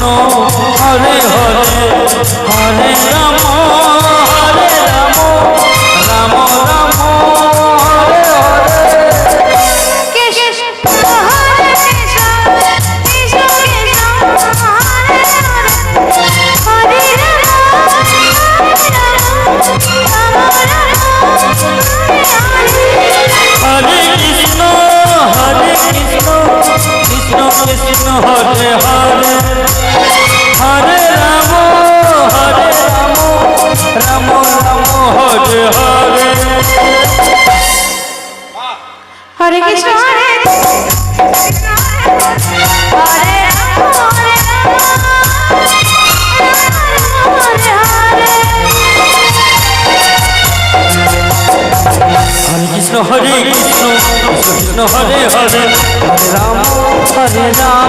Hare Hare Hare Ram. Hare Krishna Hare Krishna Hare Ram Hare Hare Krishna Hare Krishna Krishna Krishna Hare Hare Hare Ram